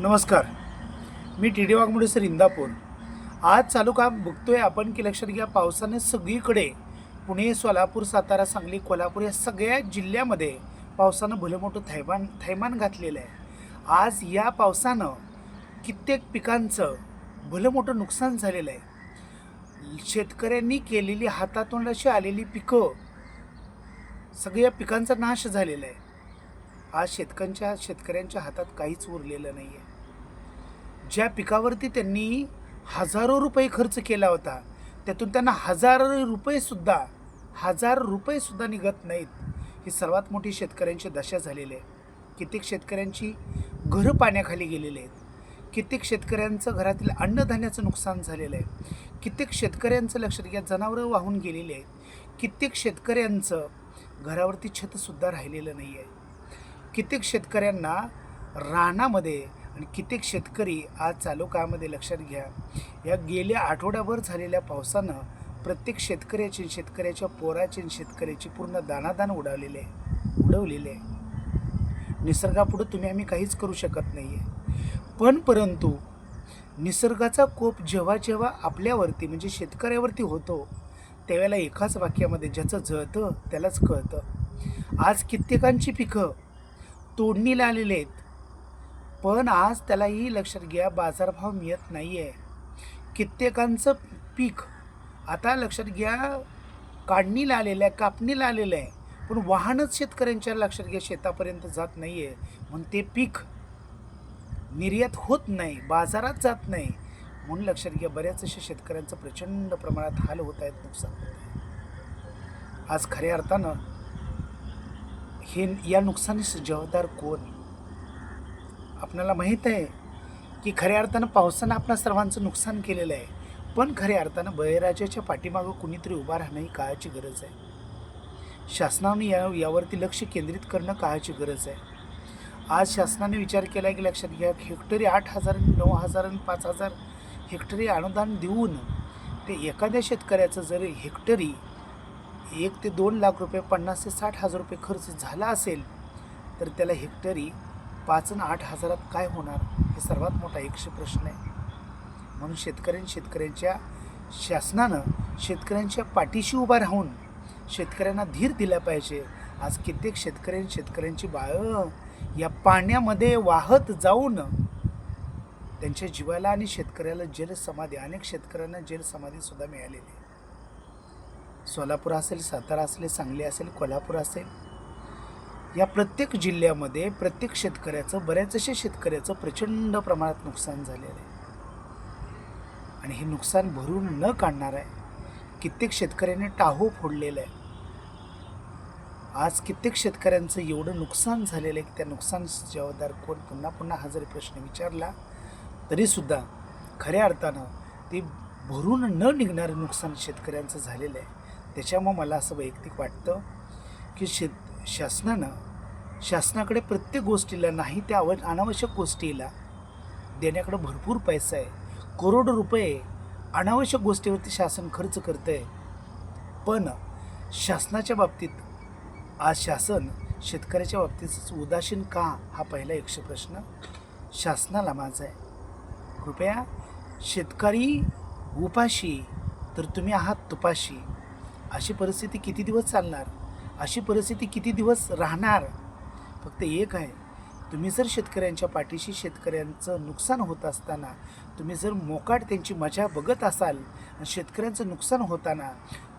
नमस्कार. मी T D Waghmode sir Indapur. आज चालू काम बघतोय आपण की लक्षात घ्या पावसाने सगळीकडे पुणे सोलापूर सातारा सांगली कोल्हापूर या सगळ्या जिल्ह्यामध्ये पावसानं भलं मोठं थैमान थैमान घातलेलं आहे. आज या पावसानं कित्येक पिकांचं भलं मोठं नुकसान झालेलं आहे. शेतकऱ्यांनी केलेली हातातोंडाशी आलेली पिकं सगळ्या पिकांचा नाश झालेला आहे. आज शेतकऱ्यांच्या शेतकऱ्यांच्या हातात काहीच उरलेलं नाही आहे ज्या पिकावरती त्यांनी हजारो रुपये खर्च केला होता त्यातून त्यांना हजार रुपयेसुद्धा हजार रुपयेसुद्धा निघत नाहीत. ही सर्वात मोठी शेतकऱ्यांची दशा झालेली आहे. कित्येक शेतकऱ्यांची घरं पाण्याखाली गेलेली आहेत. कित्येक शेतकऱ्यांचं घरातील अन्नधान्याचं नुकसान झालेलं आहे. कित्येक शेतकऱ्यांचं लक्षात घ्या जनावरं वाहून गेलेली आहेत. कित्येक शेतकऱ्यांचं घरावरती छतसुद्धा राहिलेलं नाही आहे कित्येक शेतकऱ्यांना रानामध्ये आणि कित्येक शेतकरी आज चालू काळामध्ये लक्षात घ्या या गेल्या आठवड्याभर झालेल्या पावसानं प्रत्येक शेतकऱ्याची शेतकऱ्याच्या पोराची आणि शेतकऱ्याची पूर्ण दानादान उडवलेले आहे उडवलेले आहे. निसर्गापुढं तुम्ही आम्ही काहीच करू शकत नाही आहे पण परंतु निसर्गाचा कोप जेव्हा जेव्हा आपल्यावरती म्हणजे शेतकऱ्यावरती होतो त्यावेळेला एकाच वाक्यामध्ये ज्याचं जळतं त्यालाच कळतं. आज कित्येकांची पिकं तोडणीला आलेले आहेत. पण आज त्यालाही लक्षात घ्या बाजारभाव मिळत नाही आहे कित्येकांचं पीक आता लक्षात घ्या काढणीला आलेलं आहे कापणीला आलेलं आहे. पण वाहनच शेतकऱ्यांच्या लक्षात घ्या शेतापर्यंत जात नाही आहे म्हणून ते पीक निर्यात होत नाही बाजारात जात नाही. म्हणून लक्षात घ्या बऱ्याच अशा शेतकऱ्यांचं प्रचंड प्रमाणात हाल होत आहेत नुकसान होत आहे. आज खऱ्या अर्थानं हे या नुकसानीस जबाबदार कोण? आपल्याला माहीत आहे की खऱ्या अर्थानं पावसानं आपल्या सर्वांचं नुकसान केलेलं आहे. पण खऱ्या अर्थानं बळीराजाच्या पाठीमागं कुणीतरी उभा राहणं ही काळाची गरज आहे. शासनाने या यावरती लक्ष केंद्रित करणं काळाची गरज आहे. आज शासनाने विचार केला आहे की लक्षात घ्या हेक्टरी आठ हजार नऊ हजार आणि पाच हजार हेक्टरी अनुदान देऊन ते एखाद्या शेतकऱ्याचं जर हेक्टरी एक ते दोन लाख रुपये पन्नास ते साठ हजार रुपये खर्च झाला असेल तर त्याला हेक्टरी पाच आणि आठ हजारात काय होणार हे सर्वात मोठा एकशे प्रश्न आहे. म्हणून शेतकऱ्यां शेतकऱ्यांच्या शासनानं शेतकऱ्यांच्या पाठीशी उभा राहून शेतकऱ्यांना धीर दिला पाहिजे. आज कित्येक शेतकऱ्यां शेतकऱ्यांची बाळं या पाण्यामध्ये वाहत जाऊन त्यांच्या जीवाला आणि शेतकऱ्याला जलसमाधी अनेक शेतकऱ्यांना जलसमाधीसुद्धा मिळालेली सोलापूर असेल सातारा असेल सांगली असेल कोल्हापूर असेल या प्रत्येक जिल्ह्यामध्ये प्रत्येक शेतकऱ्याचं बऱ्याचशा शेतकऱ्याचं प्रचंड प्रमाणात नुकसान झालेलं आहे. आणि हे नुकसान भरून न काढणार आहे. कित्येक शेतकऱ्याने टाहो फोडलेलं आहे. आज कित्येक शेतकऱ्यांचं एवढं नुकसान झालेलं आहे की त्या नुकसान जबाबदार कोण? पुन्हा पुन्हा हा जरी प्रश्न विचारला तरीसुद्धा खऱ्या अर्थानं ते भरून न निघणारं नुकसान शेतकऱ्यांचं झालेलं आहे. त्याच्यामुळं मला असं वैयक्तिक वाटतं की शेत शासनानं शासनाकडे प्रत्येक गोष्टीला नाही त्या आव अनावश्यक गोष्टीला देण्याकडे भरपूर पैसा आहे. करोडो रुपये अनावश्यक गोष्टीवरती शासन खर्च करतं आहे पण शासनाच्या बाबतीत आज शासन शेतकऱ्याच्या बाबतीत उदासीन का हा पहिला एकशे प्रश्न शासनाला माझा आहे. कृपया शेतकरी उपाशी तर तुम्ही आहात तुपाशी. अशी परिस्थिती किती दिवस चालणार? अशी परिस्थिती किती दिवस राहणार? फक्त एक आहे. तुम्ही जर शेतकऱ्यांच्या पाठीशी शेतकऱ्यांचं नुकसान होत असताना तुम्ही जर मोकाट त्यांची मजा बघत असाल आणि शेतकऱ्यांचं नुकसान होताना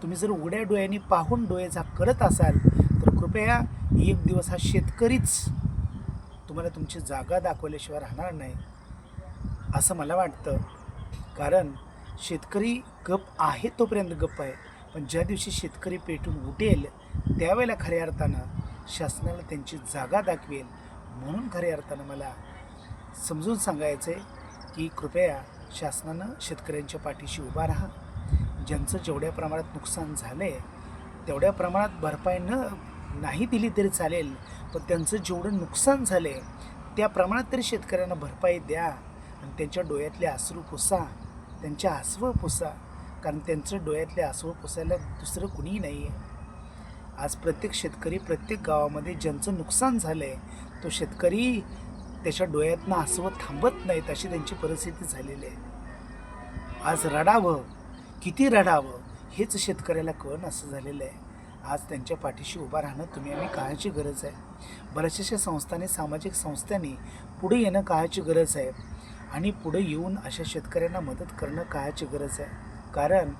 तुम्ही जर उघड्या डोळ्यांनी पाहून डोळे झाक करत असाल तर कृपया एक दिवस हा शेतकरीच तुम्हाला तुमची जागा दाखवल्याशिवाय राहणार नाही असं मला वाटतं. कारण शेतकरी गप आहे तोपर्यंत गप्प आहे. पण ज्या दिवशी शेतकरी पेटून उठेल त्यावेळेला खऱ्या अर्थानं शासनाला त्यांची जागा दाखवेल म्हणून खऱ्या अर्थानं मला समजून सांगायचं आहे की कृपया शासनानं शेतकऱ्यांच्या पाठीशी उभा राहा. ज्यांचं जेवढ्या प्रमाणात नुकसान झालं आहे तेवढ्या प्रमाणात भरपाई न नाही दिली तरी चालेल पण त्यांचं जेवढं नुकसान झालं आहे त्या प्रमाणात तरी शेतकऱ्यांना भरपाई द्या आणि त्यांच्या डोळ्यातले आसरू पुसा त्यांच्या आसवं पुसा. कारण त्यांचं डोळ्यातले आसवं पुसायला दुसरं कुणीही नाही आहे आज प्रत्येक शेतकरी प्रत्येक गावामध्ये ज्यांचं नुकसान झालं आहे तो शेतकरी त्याच्या डोळ्यातनं हसवं थांबत नाहीत अशी त्यांची परिस्थिती झालेली आहे. आज रडावं किती रडावं हेच शेतकऱ्याला कळण असं झालेलं आहे. आज त्यांच्या पाठीशी उभा राहणं तुम्ही आम्ही काळाची गरज आहे. बऱ्याचशा संस्थांनी सामाजिक संस्थांनी पुढे येणं काळाची गरज आहे. आणि पुढे येऊन अशा शेतकऱ्यांना मदत करणं काळाची गरज आहे. कारण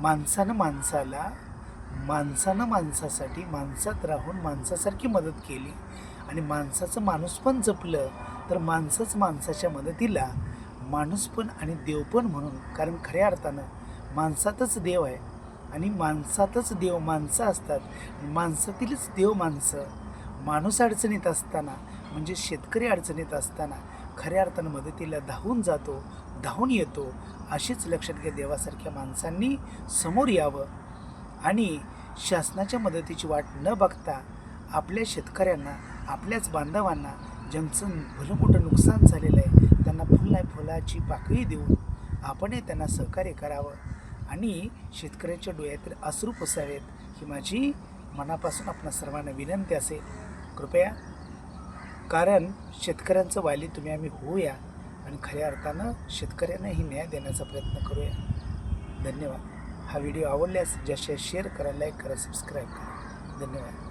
माणसानं माणसाला माणसानं माणसासाठी माणसात राहून माणसासारखी मदत केली आणि माणसाचं माणूस पण जपलं तर माणसंच माणसाच्या मदतीला माणूस पण आणि देव पण म्हणून. कारण खऱ्या अर्थानं माणसातच देव आहे आणि माणसातच देव माणसं असतात. माणसातीलच देव माणसं माणूस अडचणीत असताना म्हणजे शेतकरी अडचणीत असताना खऱ्या अर्थानं मदतीला धावून जातो धावून येतो अशीच लक्षात घ्या देवासारख्या माणसांनी समोर यावं. आणि शासनाच्या मदतीची वाट न बघता आपल्या शेतकऱ्यांना आपल्याच बांधवांना ज्यांचं भलं मोठं नुकसान झालेलं आहे त्यांना फुल नाही फुलाची पाकळी देऊन आपणही त्यांना सहकार्य करावं. आणि शेतकऱ्याच्या डोळ्यातील अश्रू पुसावेत ही माझी मनापासून आपणा सर्वांना विनंती असेल. कृपया कारण शेतकऱ्यांचं वाली तुम्ही आम्ही होऊया. आणि खऱ्या अर्थानं शेतकऱ्यांनाही न्याय देण्याचा प्रयत्न करूया. धन्यवाद. हा व्हिडिओ आवडल्यास जास्त शेअर करा लाईक करा सबस्क्राईब करा. धन्यवाद.